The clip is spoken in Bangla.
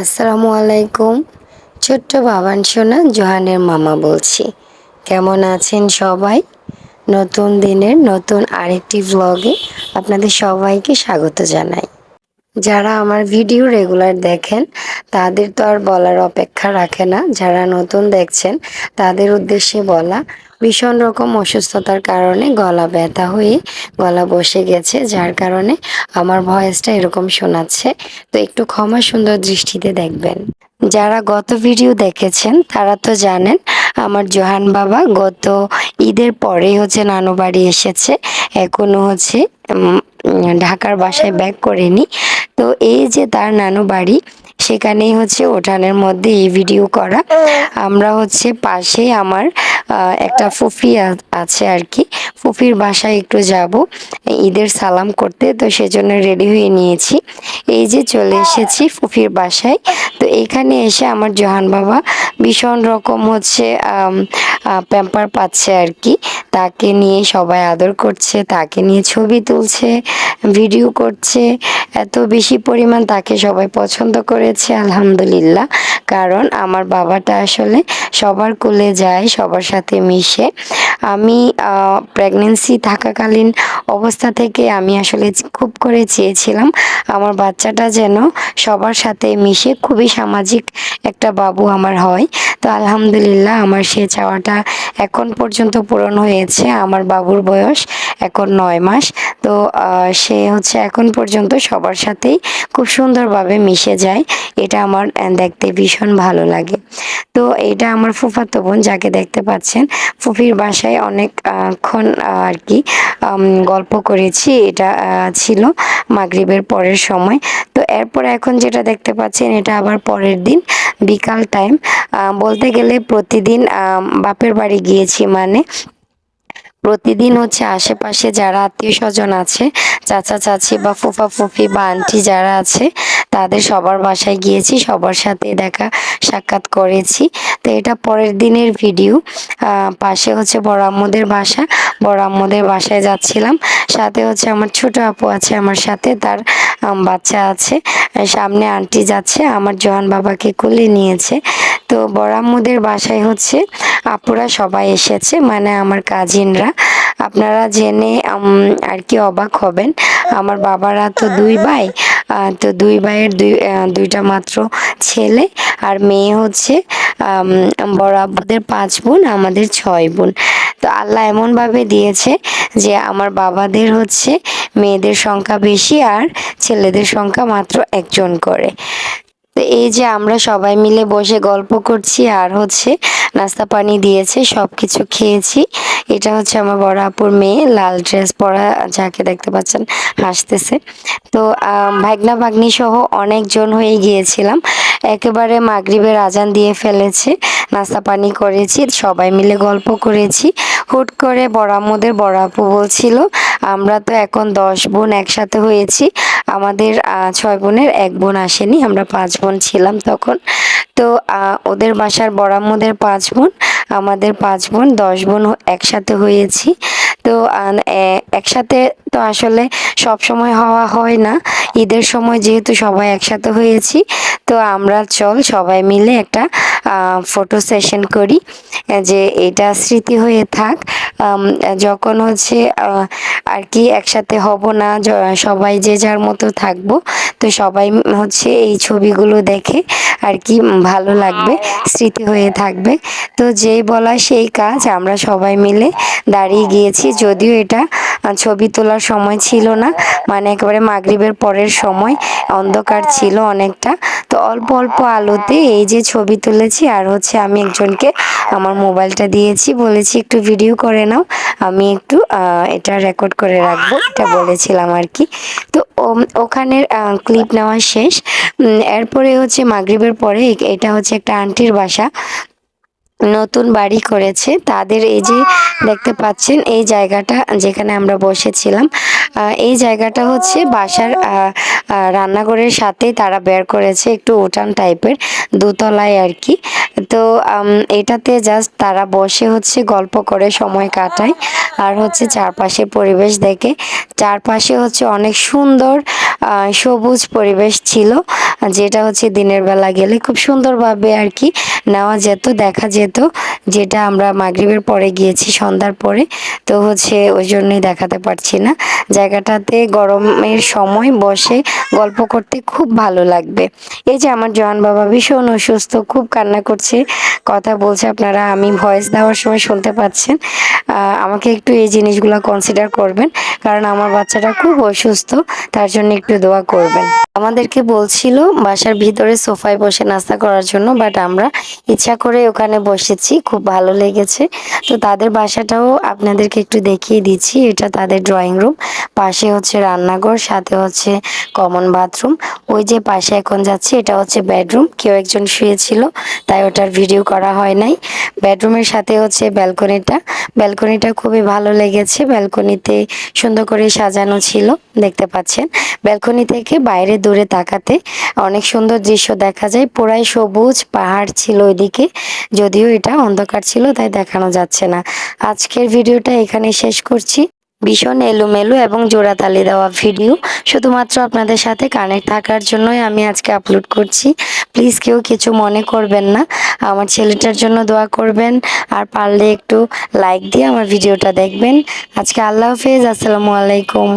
আসসালামু আলাইকুম। ছোট্ট বাবান সোনা জোহানের মামা বলছি। কেমন আছেন সবাই? নতুন দিনের নতুন আরেকটি ভ্লগে আপনাদের সবাইকে স্বাগত জানাই। যারা আমার ভিডিও রেগুলার দেখেন, তাদের তো আর বলার অপেক্ষা রাখে না। যারা নতুন দেখছেন, তাদের উদ্দেশ্যে বলা ভীষণ রকম অসুস্থতার কারণে গলা ব্যথা হয়ে গলা বসে গেছে, যার কারণে আমার ভয়েসটা এরকম শোনাচ্ছে। তো একটু ক্ষমা সুন্দর দৃষ্টিতে দেখবেন। যারা গত ভিডিও দেখেছেন, তারা তো জানেন আমার জোহান বাবা গত ঈদের পরে হচ্ছে নানু বাড়ি এসেছে। এখনও হচ্ছে ঢাকার বাসায় ব্যাক করেনি। তো এই যে তার নানু বাড়ি সেখানেই হচ্ছে ওঠানের মধ্যে এই ভিডিও করা। আমরা হচ্ছে পাশে আমার একটা ফুফি আছে আর কি। ফুফির বাসায় একটু যাব। ঈদের সালাম করতে, তো সেজন্য রেডি হয়ে নিয়েছি। এই যে চলে এসেছি ফুফির বাসায়। তো এখানে এসে আমার জহান বাবা ভীষণ রকম হচ্ছে প্যাম্পার পাচ্ছে আর কি। তাকে নিয়ে সবাই আদর করছে, তাকে নিয়ে ছবি তুলছে ভিডিও করছে। এত বেশি পরিমাণ তাকে সবাই পছন্দ করেছে, আলহামদুলিল্লাহ। কারণ আমার বাবাটা আসলে সবার কোলে যায়, সবার সাথে মিশে। আমি প্রেগনেন্সি থাকাকালীন অবস্থা থেকে আমি আসলে খুব করে চেয়েছিলাম আমার বাচ্চাটা যেন সবার সাথে মিশে খুবই সামাজিক একটা বাবু আমার হয়। তো আলহামদুলিল্লাহ আমার সে চাওয়াটা এখন পর্যন্ত পূরণ হয়েছে। আমার বাবুর বয়স এখন নয় মাস। তো সে হচ্ছে এখন পর্যন্ত সবার সাথেই খুব সুন্দরভাবে মিশে যায়। এটা আমার দেখতে ভীষণ ভালো লাগে। তো, এটা আমার ফুফাতো বোন যাকে দেখতে পাচ্ছেন, ফুফির বাসায় অনেকক্ষণ আর কি গল্প করেছি। এটা ছিল মাগরিবের পরের সময়। তো, এরপর এখন যেটা দেখতে পাচ্ছেন, এটা আবার পরের দিন, বিকাল টাইম বলতে গেলে প্রতিদিন বাপের বাড়ি গিয়েছি মানে প্রতিদিন হচ্ছে আশেপাশে যারা আত্মীয় স্বজন আছে, চাচা চাচি বা ফুফা ফুফি বা আন্টি যারা আছে, তাদের সবার বাসায় গিয়েছি, সবার সাথে দেখা সাক্ষাৎ করেছি। তো এটা পরের দিনের ভিডিও। পাশে হচ্ছে বড় আম্মুদের বাসা। বড় আম্মুদের বাসায় যাচ্ছিলাম। সাথে হচ্ছে আমার ছোট আপু আছে আমার সাথে, তার বাচ্চা আছে সামনে আন্টি যাচ্ছে, আমার জোহান বাবাকে কোলে নিয়েছে। তো বড় আম্মুদের বাসায় হচ্ছে, আপুরা সবাই এসেছে মানে আমার কাজিনরা আপনারা জেনে আর কি অবাক হবেন, আমার বাবারা তো দুই ভাই তো দুই ভাইয়ের দুই দুইটা মাত্র ছেলে, আর মেয়ে হচ্ছে আব্বুদের পাঁচ বোন, আমাদের ছয় বোন। তো আল্লাহ এমনভাবে দিয়েছে যে আমার বাবাদের হচ্ছে মেয়েদের সংখ্যা বেশি আর ছেলেদের সংখ্যা মাত্র একজন করে। তো এই যে আমরা সবাই মিলে বসে গল্প করছি আর হচ্ছে নাস্তা পানি দিয়েছে সব কিছু খেয়েছি। এটা হচ্ছে আমার বড় আপুর মেয়ে, লাল ড্রেস পরা যাকে দেখতে পাচ্ছেন, হাসতেছে। তো ভাগনা ভাগ্নি সহ অনেকজন হয়ে গিয়েছিলাম। একেবারে মাগরিবের আজান দিয়ে ফেলেছে, নাস্তা পানি করেছি, সবাই মিলে গল্প করেছি। হুট করে বড় বড়াপু বলছিল আমরা তো এখন দশ বোন একসাথে হয়েছি। আমাদের ছয় বোনের এক বোন আসেনি, আমরা পাঁচ বোন ছিলাম তখন। তো ওদের বাসার বড় আম্মুদের পাঁচ বোন, আমাদের পাঁচ বোন, দশ বোন একসাথে হয়েছি। তো একসাথে তো আসলে সব সময় হওয়া হয় না। ঈদের সময় যেহেতু সবাই একসাথে হয়েছি, তো আমরা চল সবাই মিলে একটা ফটো সেশন করি। যে এটা স্মৃতি হয়ে থাক। যখন হচ্ছে আর কি একসাথে হব না সবাই যে যার মতো থাকব, তো সবাই হচ্ছে এই ছবিগুলো দেখে আর কি ভালো লাগবে, স্মৃতি হয়ে থাকবে। তো যেই বলা সেই কাজ, আমরা সবাই মিলে দাঁড়িয়ে গিয়েছি, যদিও এটা ছবি তোলার সময় ছিল না মানে একেবারে মাগরিবের পরের সময়, অন্ধকার ছিল অনেকটা। তো অল্প অল্প আলোতে এই যে ছবি তুলেছি, আর হচ্ছে আমি একজনকে আমার মোবাইলটা দিয়েছি, বলেছি একটু ভিডিও করে নাও, আমি একটু এটা রেকর্ড করে রাখব, এটা বলেছিলাম আর কি। তো ওখানের ক্লিপ নেওয়া শেষ এরপরে হচ্ছে মাগরিবের পরে, এটা হচ্ছে একটা আন্টির বাসা নতুন বাড়ি করেছে। তাদের এই যে দেখতে পাচ্ছেন এই জায়গাটা যেখানে আমরা বসেছিলাম। এই জায়গাটা হচ্ছে বাসার রান্নাঘরের সাথে তারা বের করেছে একটু উঠান টাইপের দোতলায় আর কি। তো এটাতে জাস্ট তারা বসে হচ্ছে গল্প করে, সময় কাটায়। আর হচ্ছে চারপাশে পরিবেশ দেখে। চারপাশে হচ্ছে অনেক সুন্দর সবুজ পরিবেশ ছিল, যেটা হচ্ছে দিনের বেলা গেলে খুব সুন্দরভাবে আর কি নেওয়া যেত, দেখা যেত। যেটা আমরা মাগরিবের পরে গিয়েছি, সন্ধ্যার পরে। তো হচ্ছে ওই জন্যই দেখাতে পারছি না। জায়গাটাতে গরমের সময় বসে গল্প করতে খুব ভালো লাগবে। এই যে আমার জওয়ান বাবা ভীষণ অসুস্থ, খুব কান্না করছে। কথা বলছে আপনারা, আমি ভয়েস দেওয়ার সময় শুনতে পাচ্ছেন। আমাকে একটু এই জিনিসগুলো কনসিডার করবেন, কারণ আমার বাচ্চাটা খুব অসুস্থ, তার জন্য একটু দোয়া করবেন। আমাদেরকে বলছিল বাসার ভিতরে সোফায় বসে নাস্তা করার জন্য বাট আমরা ইচ্ছা করে ওখানে বসেছি, খুব ভালো লেগেছে। তো তাদের বাসাটাও আপনাদেরকে একটু দেখিয়ে দিচ্ছি, এটা তাদের ড্রয়িং রুম পাশে হচ্ছে রান্নাঘর, সাথে হচ্ছে কমন বাথরুম ওই যে পাশে এখন যাচ্ছে, এটা হচ্ছে বেডরুম কেউ একজন শুয়েছিল, তাই ওটার ভিডিও করা হয় নাই। বেডরুমের সাথে হচ্ছে ব্যালকনিটা ব্যালকনিটা খুবই ভালো লেগেছে ব্যালকনিতে সুন্দর করে সাজানো ছিল, দেখতে পাচ্ছেন। ব্যালকনি থেকে বাইরে দূরে তাকাতে অনেক সুন্দর দৃশ্য দেখা যায়। পুরাই সবুজ পাহাড় ছিল ওইদিকে, যদিও এটা অন্ধকার ছিল, তাই দেখানো যাচ্ছে না। আজকের ভিডিওটা এখানে শেষ করছি। ভীষণ এলোমেলো এবং জোড়াতালি দেওয়া ভিডিও, শুধুমাত্র আপনাদের সাথে কানেক্ট থাকার জন্যই আমি আজকে আপলোড করছি। প্লিজ কেউ কিছু মনে করবেন না। আমার ছেলেটার জন্য দোয়া করবেন, আর পারলে একটু লাইক দিয়ে আমার ভিডিওটা দেখবেন। আজকে আল্লাহ হাফেজ, আসসালামু আলাইকুম।